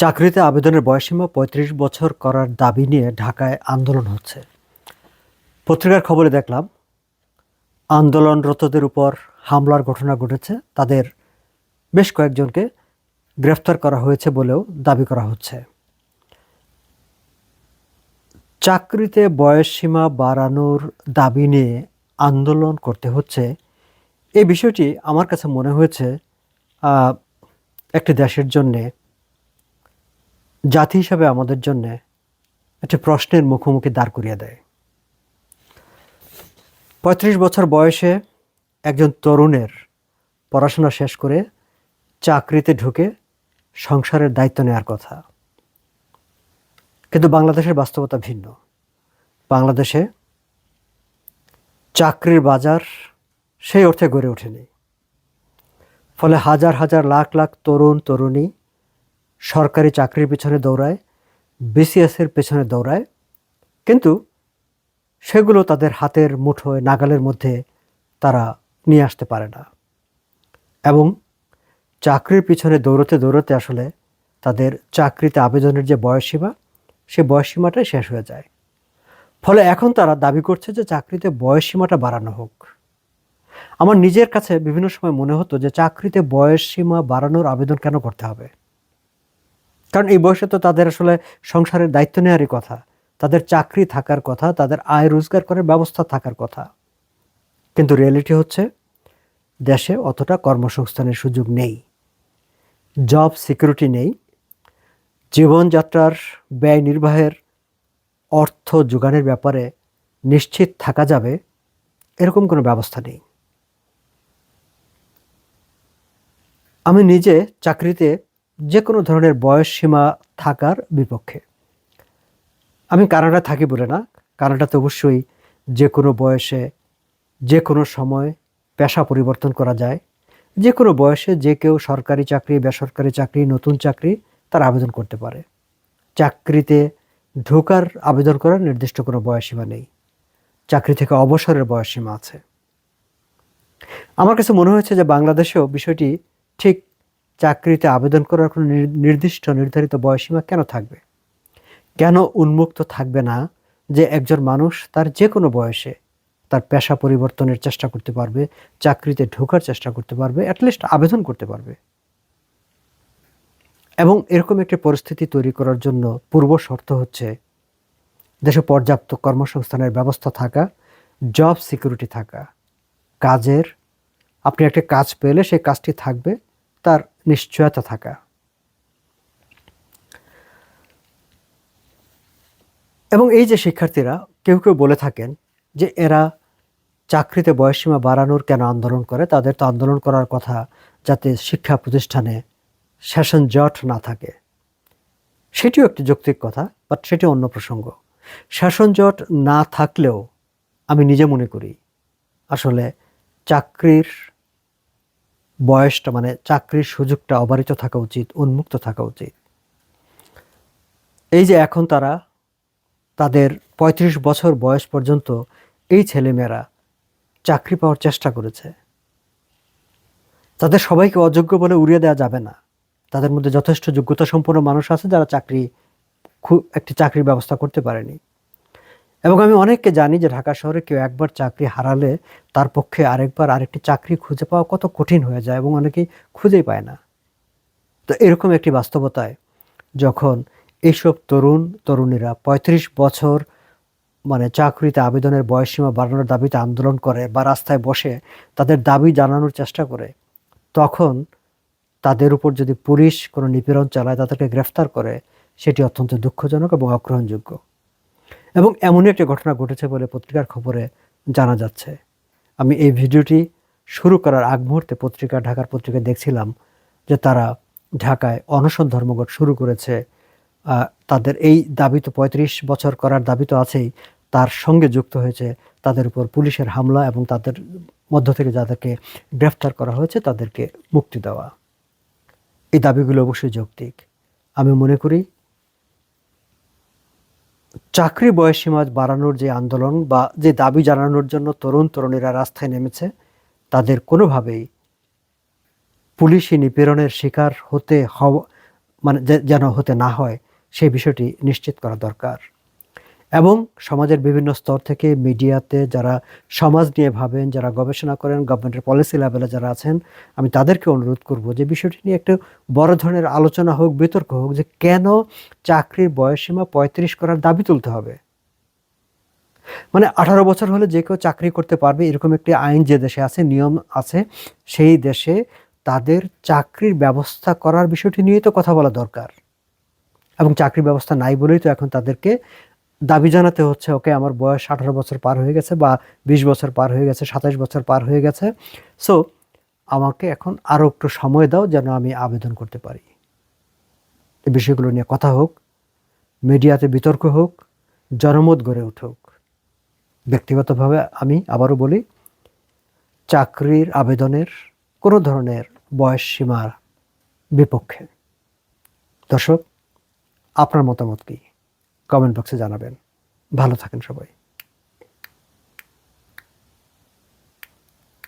চাকরিতে আবেদনের বয়সীমা পঁয়ত্রিশ বছর করার দাবি নিয়ে ঢাকায় আন্দোলন হচ্ছে। পত্রিকার খবরে দেখলাম, আন্দোলনরতদের উপর হামলার ঘটনা ঘটেছে। তাদের বেশ কয়েকজনকে গ্রেফতার করা হয়েছে বলেও দাবি করা হচ্ছে। চাকরিতে বয়সসীমা বাড়ানোর দাবি নিয়ে আন্দোলন করতে হচ্ছে। এই বিষয়টি আমার কাছে মনে হয়েছে একটি দেশের জন্যে জাতি হিসাবে আমাদের জন্যে একটি প্রশ্নের মুখোমুখি দাঁড় করিয়ে দেয়। পঁয়ত্রিশ বছর বয়সে একজন তরুণের পড়াশোনা শেষ করে চাকরিতে ঢুকে সংসারের দায়িত্ব নেওয়ার কথা। কিন্তু বাংলাদেশের বাস্তবতা ভিন্ন। বাংলাদেশে চাকরির বাজার সেই অর্থে গড়ে ওঠেনি। ফলে হাজার হাজার লাখ লাখ তরুণ, তরুণী সরকারি চাকরির পেছনে দৌড়ায় বিসিএসের পেছনে দৌড়ায়, কিন্তু সেগুলো তাদের হাতের মুঠোয়, নাগালের মধ্যে তারা নিয়ে আসতে পারে না। এবং চাকরির পিছনে দৌড়তে দৌড়তে আসলে তাদের চাকরিতে আবেদনের যে বয়সসীমা, সে বয়সসীমাটাই শেষ হয়ে যায়। ফলে এখন তারা দাবি করছে যে চাকরিতে বয়সসীমাটা বাড়ানো হোক। আমার নিজের কাছে বিভিন্ন সময় মনে হতো যে চাকরিতে বয়সসীমা বাড়ানোর আবেদন কেন করতে হবে? কারণ এই বয়সে তো তাদের আসলে সংসারের দায়িত্ব নেওয়ারই কথা, তাদের চাকরি থাকার কথা, তাদের আয় রোজগার করার ব্যবস্থা থাকার কথা। কিন্তু রিয়েলিটি হচ্ছে, দেশে অতটা কর্মসংস্থানের সুযোগ নেই জব সিকিউরিটি নেই, জীবনযাত্রার ব্যয় নির্বাহের অর্থ যোগানের ব্যাপারে নিশ্চিত থাকা যাবে, এরকম কোনো ব্যবস্থা নেই। আমি নিজে চাকরিতে যে কোনো ধরনের বয়স সীমা থাকার বিপক্ষে। আমি কানাডা থাকি বলে না। কানাডাতে অবশ্যই যে কোনো বয়সে যে কোনো সময় পেশা পরিবর্তন করা যায়। যে কোনো বয়সে যে কেউ সরকারি চাকরি, বেসরকারি চাকরি, নতুন চাকরি তার আবেদন করতে পারে। চাকরিতে ঢোকার আবেদন করার নির্দিষ্ট কোনো বয়সীমা নেই। চাকরি থেকে অবসরের বয়সীমা আছে। আমার কাছে মনে হয়েছে যে বাংলাদেশেও বিষয়টি ঠিক চাকরিতে আবেদন করার কোনো নির- নির্দিষ্ট নির্ধারিত বয়সীমা কেন থাকবে? কেন উন্মুক্ত থাকবে না যে একজন মানুষ তার যে কোনো বয়সে তার পেশা পরিবর্তনের চেষ্টা করতে পারবে, চাকরিতে ঢোকার চেষ্টা করতে পারবে অ্যাটলিস্ট আবেদন করতে পারবে? এবং এরকম একটি পরিস্থিতি তৈরি করার জন্য পূর্ব শর্ত হচ্ছে দেশে পর্যাপ্ত কর্মসংস্থানের ব্যবস্থা থাকা জব সিকিউরিটি থাকা। কাজের, আপনি একটা কাজ পেলে সেই কাজটি থাকবে, তার নিশ্চয়তা থাকা। এবং এই যে শিক্ষার্থীরা কেউ কেউ বলে থাকেন যে এরা চাকরিতে বয়সসীমা বাড়ানোর কেন আন্দোলন করে, তাদের তো আন্দোলন করার কথা যাতে শিক্ষা প্রতিষ্ঠানে সেশন জট না থাকে। সেটিও একটি যৌক্তিক কথা বাট সেটি অন্য প্রসঙ্গ। শাসন জট না থাকলেও আমি নিজে মনে করি, আসলে চাকরির বয়সটা মানে চাকরির সুযোগটা অবারিত থাকা উচিত, উন্মুক্ত থাকা উচিত। এই যে এখন তারা তাদের ৩৫ বছর বয়স পর্যন্ত এই ছেলেমেয়েরা চাকরি পাওয়ার চেষ্টা করেছে। তাদের সবাইকে অযোগ্য বলে উড়িয়ে দেওয়া যাবে না। তাদের মধ্যে যথেষ্ট যোগ্যতা সম্পন্ন মানুষ আছে যারা চাকরি খুব একটি চাকরির ব্যবস্থা করতে পারেনি। এবং আমি অনেককে জানি যে ঢাকা শহরে কেউ একবার চাকরি হারালে তার পক্ষে আরেকবার আরেকটি চাকরি খুঁজে পাওয়া কত কঠিন হয়ে যায় এবং অনেকেই খুঁজেই পায় না। তো এরকম একটি বাস্তবতায় যখন এইসব তরুণ তরুণীরা ৩৫ বছর মানে চাকরিতে আবেদনের বয়সসীমা বাড়ানোর দাবিতে আন্দোলন করে বা রাস্তায় বসে তাদের দাবি জানানোর চেষ্টা করে, তখন তাদের উপর যদি পুলিশ কোনো নিপীড়ন চালায়, তাদেরকে গ্রেফতার করে, সেটি অত্যন্ত দুঃখজনক এবং অগ্রহণযোগ্য। এবং এমনই একটি ঘটনা ঘটেছে বলে পত্রিকার খবরে জানা যাচ্ছে। আমি এই ভিডিওটি শুরু করার আগ মুহূর্তে পত্রিকা, ঢাকার পত্রিকায় দেখছিলাম যে তারা ঢাকায় অনশন ধর্মঘট শুরু করেছে। তাদের এই দাবি তো পঁয়ত্রিশ বছর করার দাবি তো আছেই। তার সঙ্গে যুক্ত হয়েছে তাদের উপর পুলিশের হামলা এবং তাদের মধ্য থেকে যাদেরকে গ্রেফতার করা হয়েছে তাদেরকে মুক্তি দেওয়া। এই দাবিগুলো অবশ্যই যৌক্তিক। আমি মনে করি চাকরি বয়সীমা বাড়ানোর যে আন্দোলন বা যে দাবি জানানোর জন্য তরুণ তরুণীরা রাস্তায় নেমেছে, তাদের কোনোভাবেই পুলিশি নিপীড়নের শিকার হতে হওয়া মানে যেন হতে না হয়, সেই বিষয়টি নিশ্চিত করা দরকার। এবং সমাজের বিভিন্ন স্তর থেকে মিডিয়াতে যারা সমাজ নিয়ে ভাবেন, যারা গবেষণা করেন গভর্নমেন্টের পলিসি লেভেলে যারা আছেন, আমি তাদেরকে অনুরোধ করব যে বিষয়টি নিয়ে একটু বড় ধরনের আলোচনা হোক, বিতর্ক হোক যে কেন চাকরির বয়সসীমা পঁয়ত্রিশ করার দাবি তুলতে হবে? মানে আঠারো বছর হলে যে কেউ চাকরি করতে পারবে, এরকম একটি আইন যে দেশে আছে, নিয়ম আছে, সেই দেশে তাদের চাকরির ব্যবস্থা করার বিষয়টি নিয়ে তো কথা বলা দরকার। এবং চাকরির ব্যবস্থা নাই বলেই তো এখন তাদেরকে দাবি জানাতে হচ্ছে, ওকে আমার বয়স আঠারো বছর পার হয়ে গেছে বা বিশ বছর পার হয়ে গেছে, সাতাশ বছর পার হয়ে গেছে। সো আমাকে এখন আরও একটু সময় দাও যেন আমি আবেদন করতে পারি। এই বিষয়গুলো নিয়ে কথা হোক, মিডিয়াতে বিতর্ক হোক, জনমত গড়ে উঠুক। ব্যক্তিগতভাবে আমি আবারও বলি, চাকরির আবেদনের কোনো ধরনের বয়স সীমার বিপক্ষে। দর্শক, আপনার মতামত কি? কমেন্ট বক্সে জানাবেন। ভালো থাকেন সবাই।